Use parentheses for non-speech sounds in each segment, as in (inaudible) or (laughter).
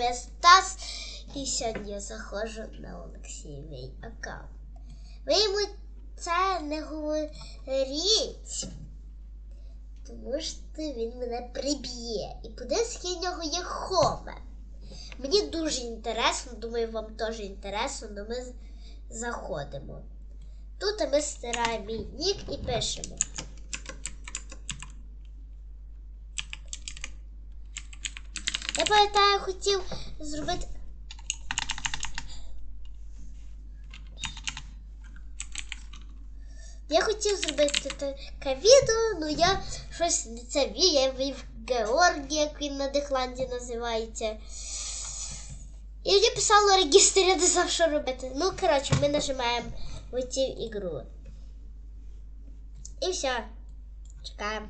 вами Стас. І сьогодні я заходжу на Олексієвий аккаунт. Ви йому це не говоріть. Тому що він мене приб'є. І подивись, який в нього є хове. Мені дуже інтересно, думаю, вам теж інтересно, але ми заходимо. Тут ми стираємо мій нік і пишемо. Я пам'ятаю, хотів зробити. Я хотів зробити таке відео, але я щось не це вів, я вів Георгій, як він на Дехланді називається. І мені писало регістр, я не знав, що робити. Ну, коротше, ми нажимаємо в цю ігру. І все. Чекаємо.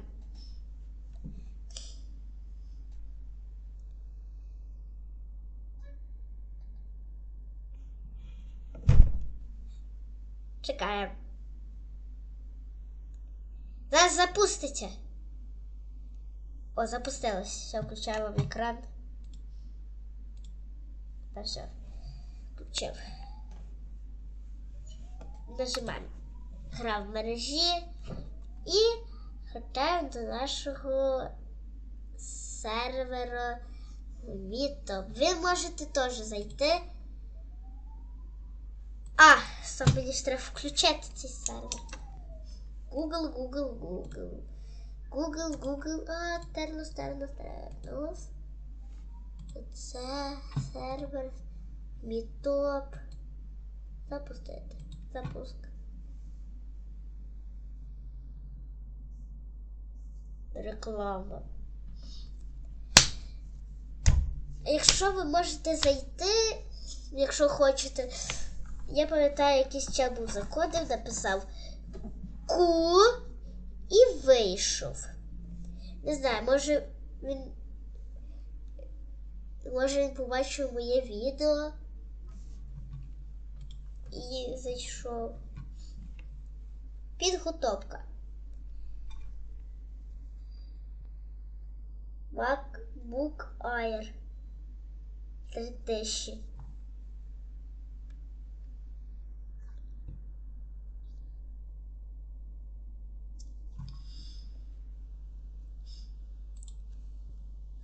Чекаємо. Зараз запуститься. О, запустилось. Все, включаємо екран. Та все. Включив. Нажимаємо. Гра в мережі і хатаємо до нашого сервера Віто. Ви можете теж зайти. А, мені ж треба включити цей сервер. Google, Google, Google. Google, Google. А, тернус, тернус, тернус. Це сервер. Мітоп. Запустити. Запуск. Реклама. Якщо ви можете зайти, якщо хочете, я пам'ятаю, якийсь чел був заходив, написав Ку і вийшов. Не знаю, може він. Може він побачив моє відео і зайшов. Підготовка. MacBook Air 3000.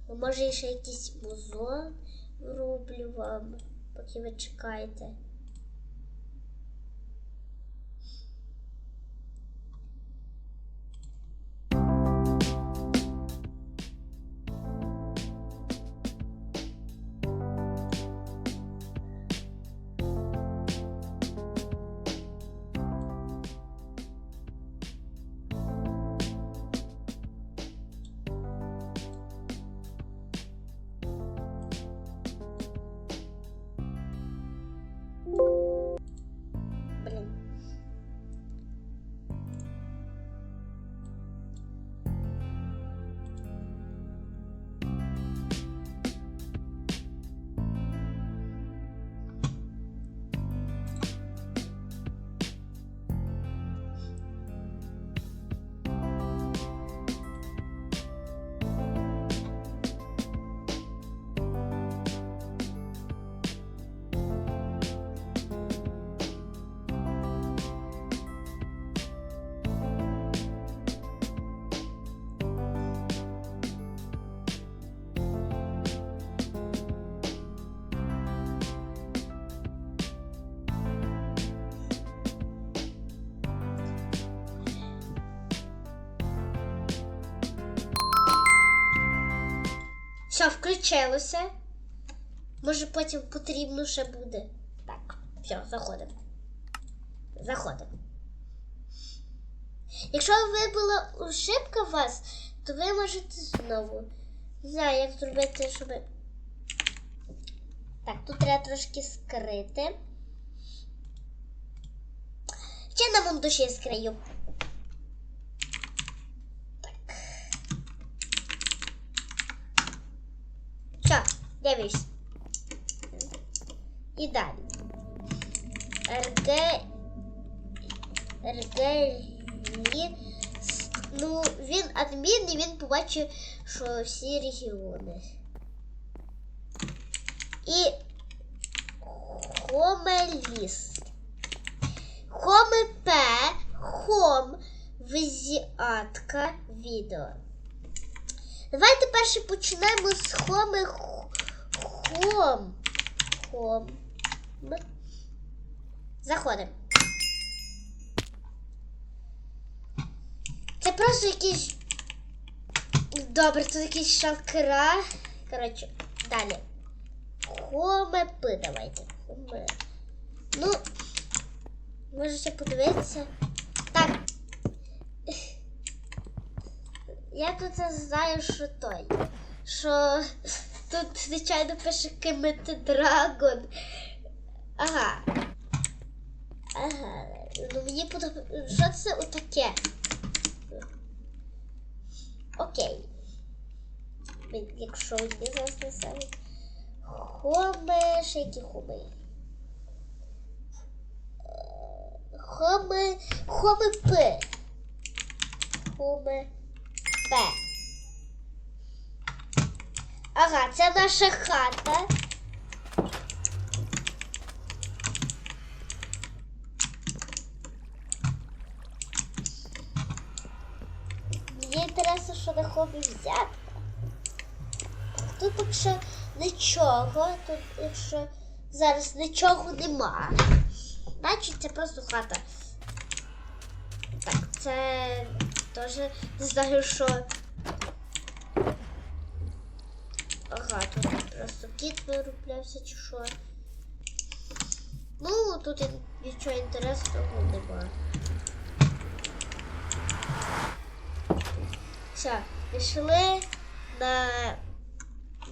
Ну, Може, ще якийсь музон роблю вам, поки ви чекаєте. Включилося. Може потім потрібно ще буде. Так, все, заходимо. Заходимо. Якщо вибула ошибка у вас, то ви можете знову. Не знаю, як зробити, щоб. Так, тут треба трошки скрити. Ще на мундуші скрию. Все, дивись. І далі. РГ. РГ. Ну, він адмін і він побачив, що всі регіони. і хомеліс. Хоме-П, хом, визіатка, відео. Давайте перше почнемо з хоми хом. Хом. Заходимо. Це просто якийсь. Добре, тут якийсь шалкера. Коротше, далі. Хоме-П, давайте. Хоме. Ну, можете подивитися. Так. Я тут знаю, що той. Що тут, звичайно, пише Кемет Драгон. Ага. Ага. Ну мені подобається. Що це отаке? Окей. Якщо мені зараз не саме. Хоми, ще які хоми? Хоми, хоми П. Хоми П. Ага, це наша хата. Мені інтересно, що на хобі взяти. Тут якщо нічого, тут якщо зараз нічого нема. Значить це просто хата. Так, це теж не знаю, що. Ага, тут просто кіт вироблявся чи що. Ну, тут нічого інтересного нема. Все, пішли на,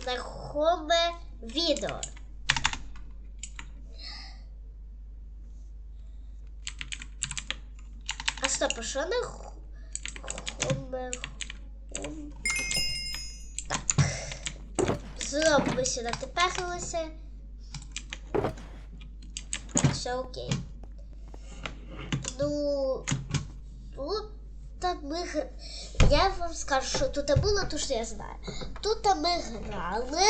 на хобе відео. А стоп, а що на х- хобе? Знову ми сюди тепехалися. Все окей. Ну, тут та ми Я вам скажу, що тут було те, що я знаю. Тут ми грали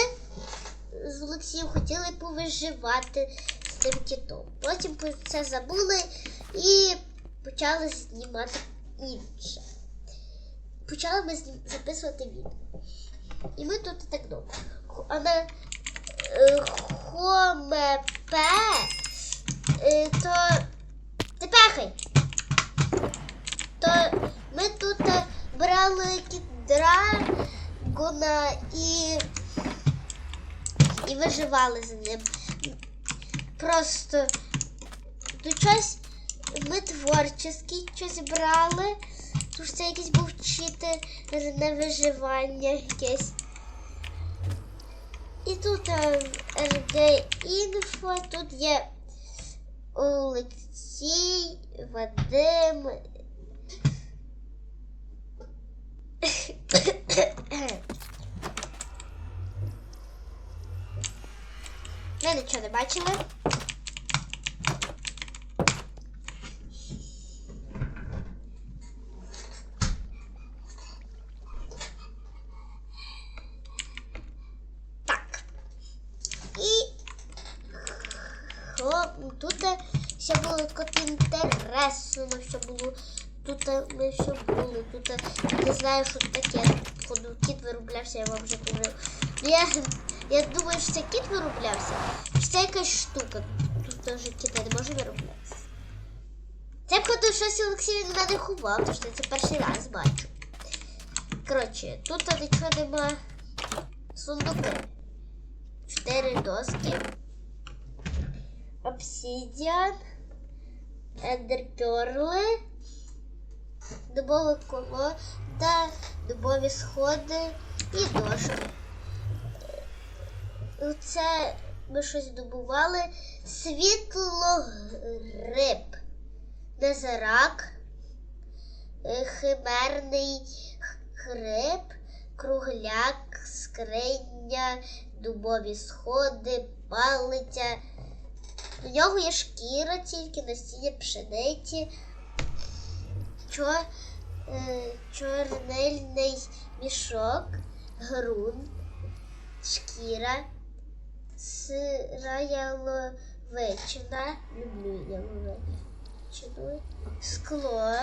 з Олексієм, хотіли повиживати з тим кітом. Потім це забули і почали знімати інше. Почали ми записувати відео. І ми тут і так довго. Хо- А на е, хомепе, е, то ти. То ми тут е, брали драгона і, і виживали з ним. Просто тут щось ми творческий щось брали. Тут це якийсь був читер на виживання якесь. І тут е, RD інфо, тут є Олексій, Вадим. Ми нічого не бачили. Так. І О, тут е, ще було так інтересно, що було. Тут е, ми ще були. Тут е, не знаю, що таке. Походу, кіт вироблявся, я вам вже говорив. Я, я думаю, що це кіт вироблявся. Чи це якась штука. Тут теж кіт не може вироблятися. Це походу щось Олексій від мене ховав, тому що я це перший раз бачу. Коротше, тут нічого нема. Сундуку. Чотири доски. Обсидіан, ендерперли, дубове колода, дубові сходи і дошки. Це ми щось добували. Світлогриб, незарак, е, химерний гриб, кругляк, скриня, дубові сходи, палиця. У нього є шкіра тільки насіння пшениці, чо, е, чорнильний мішок, ґрунт, шкіра, сира яловичина. Люблю яловичину. Скло,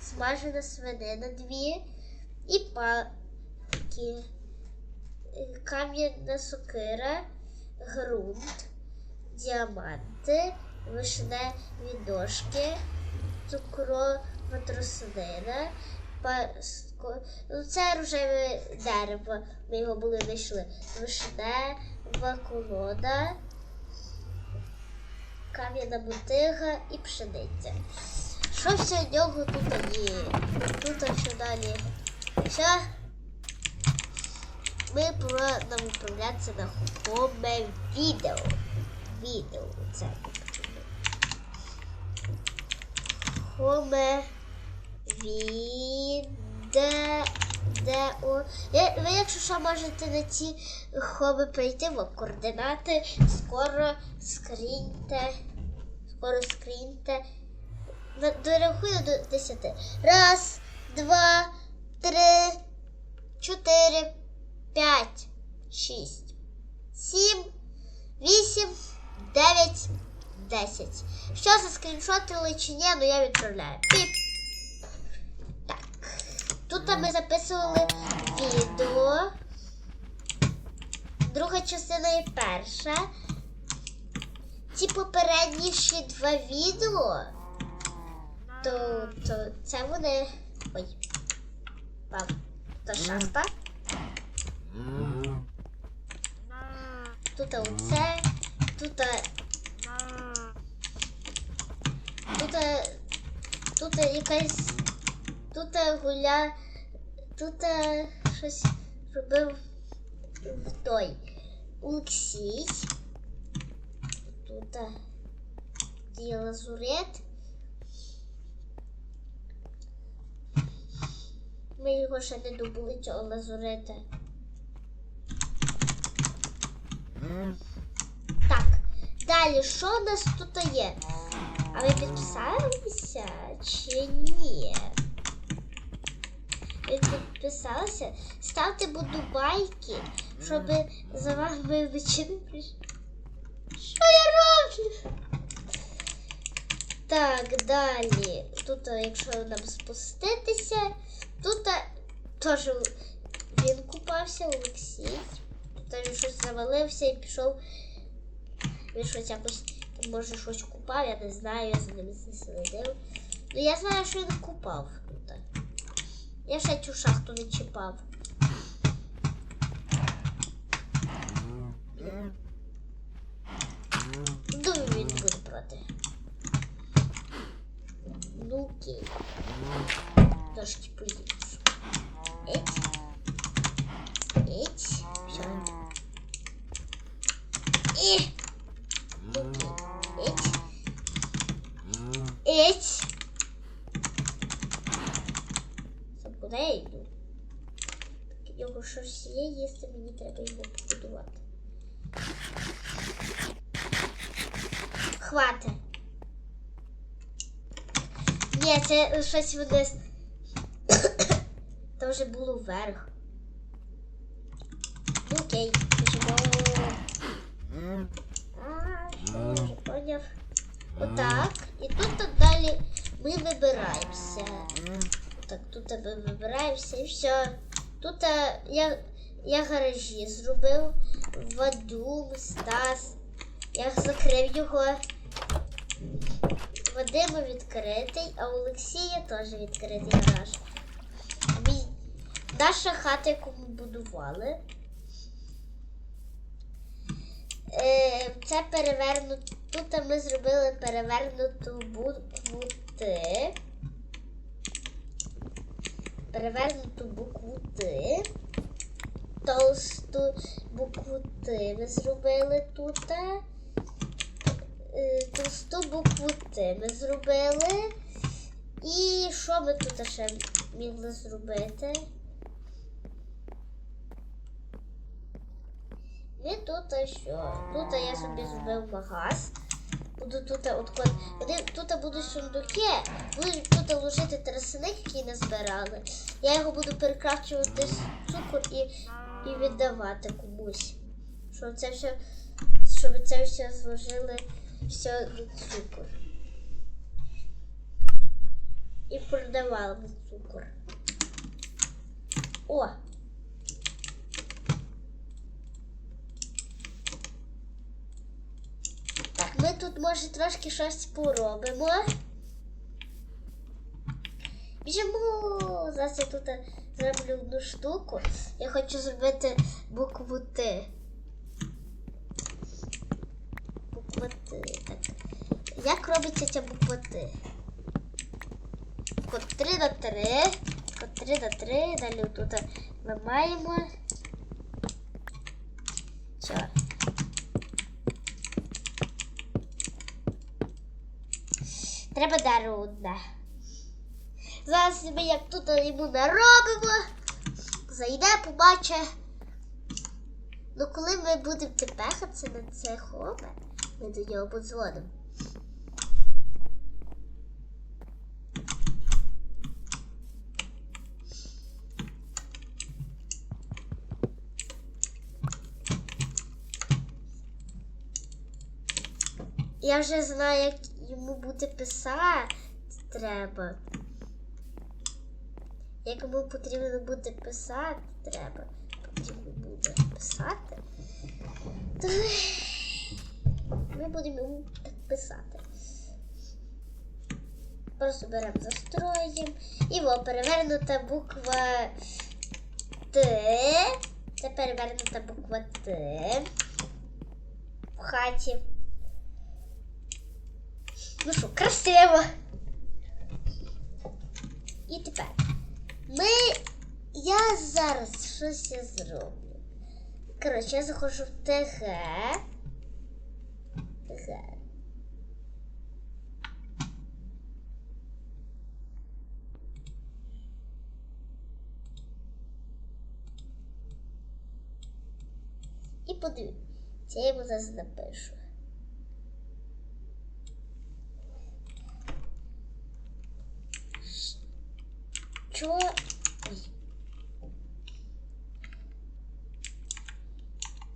смажена свинина дві і палки. Е, Кам'яна сокира, ґрунт, діаманти, вишневі дошки, цукрова паско... ну, це рожеве дерево. Ми його були знайшли. Вишнева колода, кам'яна мотига і пшениця. Що все в нього тут є? Тут що далі? Все. Ми будемо управлятися на хоме відео. Відео це потрібно. Відео. Ви, якщо що, можете на ці хоби прийти в координати. Скоро скріньте. Скоро скріньте. Дорахую до 10. Раз, два, три, чотири, п'ять, шість, сім, вісім, дев'ять, десять. Що за скріншотили чи ні, ну я відправляю. Піп. Тут ми записували відео. Друга частина і перша. Ці попередніші два відео. То, то це вони. Ой. Вам. То шахта. Тут оце. Тут. Тут. Тут якась. Тут гуля. Тут щось робив в той Олексій. Тут є лазурет. Ми його ще не добули цього лазурета. Так, далі, що у нас тут є? А ви підписалися чи ні? Підписалися? Ставте будубайки, щоб за вами прийшли. Що я роблю? Так, далі. Тут, якщо нам спуститися, тут теж він купався, Олексій. Тут він щось завалився і пішов. Він щось якось, може, щось купав, я не знаю, я за ним не слідив. Ну я знаю, що він купав. Я ще цю шахту не чіпав. Думаю, він буде проти. Ну окей. Трошки поїдеш. Так, у нього щось є, їсти мені треба його побудувати. Хвати. Ні, це щось вниз. Там вже було вверх. Ну, Окей, біжимо. А, що я вже поняв. Отак. І тут далі ми вибираємося. Так, тут ми вибираємося і все. Тут е, я, я гаражі зробив. Вадум, Стас. Я закрив його. Вадима відкритий, а Олексія теж відкритий гараж. Наша хата, яку ми будували. Е, це перевернуто. Тут ми зробили перевернуту букву Т. Перевернуту букву Т. Толсту букву Т ми зробили тут. Е, Толсту букву Т ми зробили. І що ми тут ще мігли зробити? Ми тут що? Тут я собі зробив магаз. Буду тут от. Тут будуть сундуки, будуть тут ложити тросник, який назбирали. Я його буду перекрафчувати з цукор і, і віддавати комусь. Що це все щоб це все зложили все цукор. І продавали цукор. О! Так, ми тут, може, трошки щось поробимо. Біжимо! Зараз я тут зроблю одну штуку. Я хочу зробити букву Т. Буква Т. Так. Як робиться ця буква Т? Код 3 на 3. Код 3 на 3. Далі тут ламаємо. Все. Треба дерево. Зараз ми як тут йому наробимо. Зайде, побачить. Ну коли ми будемо тепехатися на це хобе, ми до нього подзвонимо. Я вже знаю, як йому буде писати треба. Як йому потрібно буде писати, треба. Потрібно буде писати. То ми будемо йому так писати. Просто беремо застроїмо. І во, перевернута буква Т. Це перевернута буква Т. В хаті. Ну що, красиво. І тепер ми. Я зараз щось зроблю. Коротше, я заходжу в ТГ. ТГ. І подивіться, я йому зараз напишу. Що? Ой.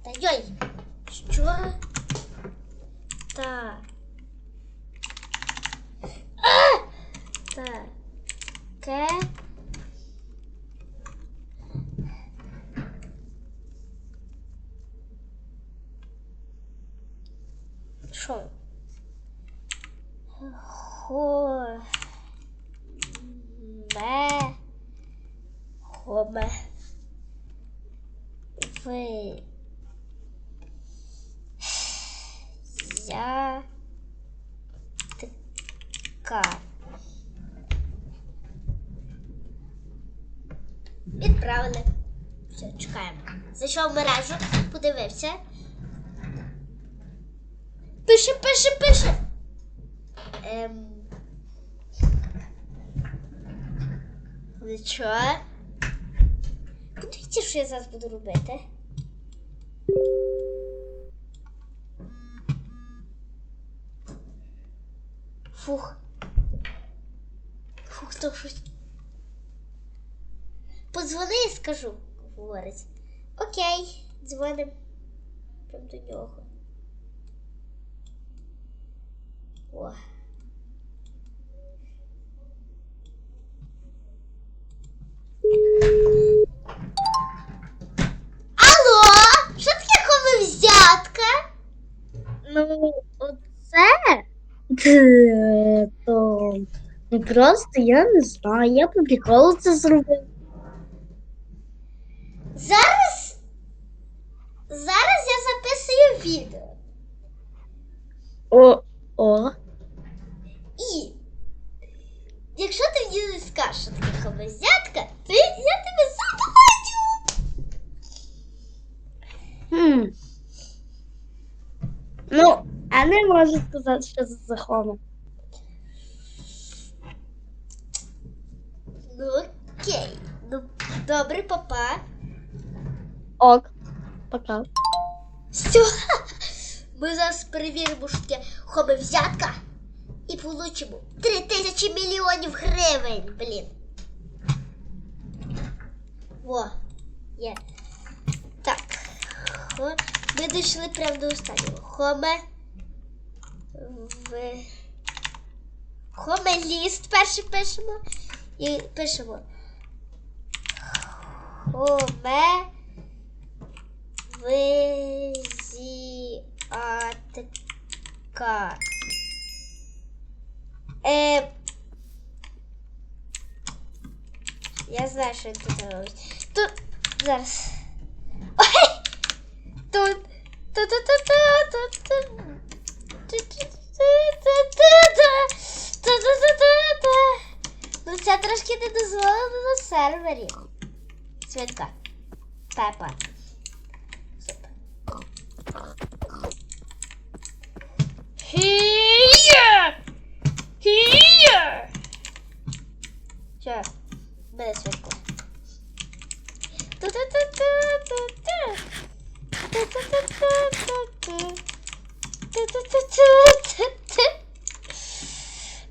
Та йой! Що? Та. А! Та. Ке. Що? Хо. Ме. Хоме. Ви. Я. Така. Відправили. Все, чекаємо. Зайшов в мережу, подивився. Пише, пише, пише. Ем. Ви що? Подивіться, що я зараз буду робити. Фух. Фух, то щось. Подзвони і скажу, говорить. Окей, дзвоним. Прям до нього. О. коли? Ну, оце то ну, просто я не знаю. Я по приколу це зробив. Зараз. Зараз я записую відео. О, о. І якщо ти мені скажеш, що таке хомозятка, то я тебе заплачу. Ну, а не можу сказати, що це за хома. Ну окей. Ну, добре, папа. Ок. Пока. Все. (laughs) Ми зараз перевіримо, що таке хомозятка. І получимо 3 тисячі мільйонів гривень, блін. Во, є. Так. Ми дійшли прямо до останнього. Хоме. В... Хоме ліст перше пишемо. І пишемо. Хоме. Визіатка. Е, я знаю, що він тут робить. Тут зараз. Ой! Тут. Тут, тут, тут, тут, тут. Тут, тут, тут, тут, тут. Тут, тут, тут, тут, тут. Ну це трошки не дозволено на сервері. Свинка. Пепа. Хія! Хія! Що? Бери свинку.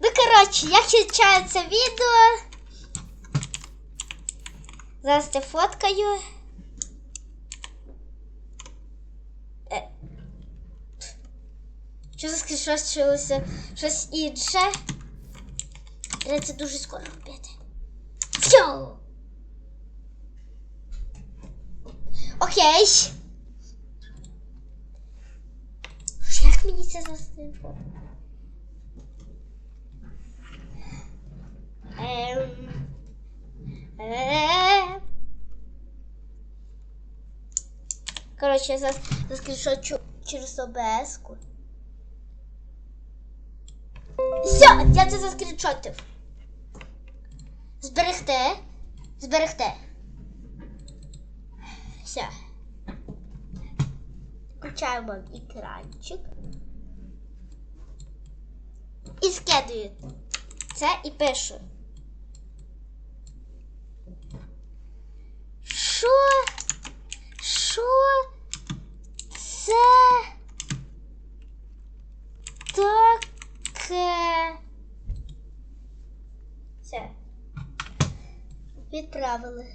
Ну, коротше, як кінчається відео. Зараз це фоткаю. Е. Що за скріншот чулося? Щось інше. Треба це дуже скоро робити. Йоу! Окей. Як мені це застигlo? Ем. Е. Коротше, я зараз заскріншочу через ОБС-ку. Все, я це заскріншотив. Зберегти. Зберегти. Все. Включаємо екранчик. І скидую це і пишу. Що? Що це таке? Все. Відправили.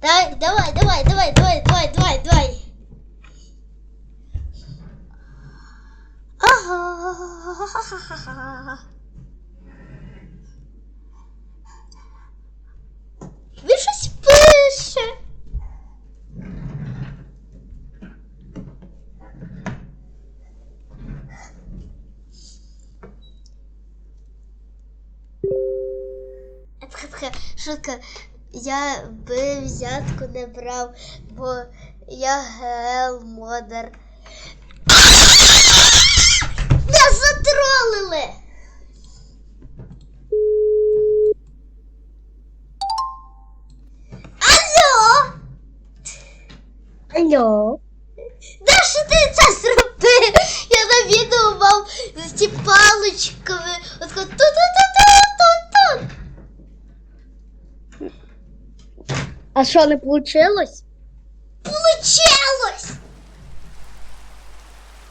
Так, давай, давай, давай, давай, давай, давай, давай. Ага. Він щось пише. Пха-пха, я би взятку не брав, бо я гел модер. Нас затролили! Алло! Алло. Да що ти це зробив? Я на відео мав ті паличками. От ту ту ту ту ту А що не получилось? Получилось!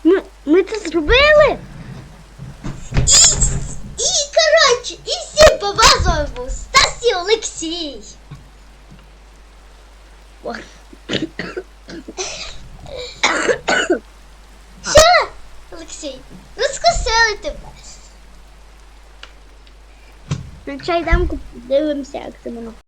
Ми, ми це зробили? І, і коротше, і всім по базовому Стас і Олексій. Що? Олексій, розкусили тебе. Включай дамку, подивимося, як це воно.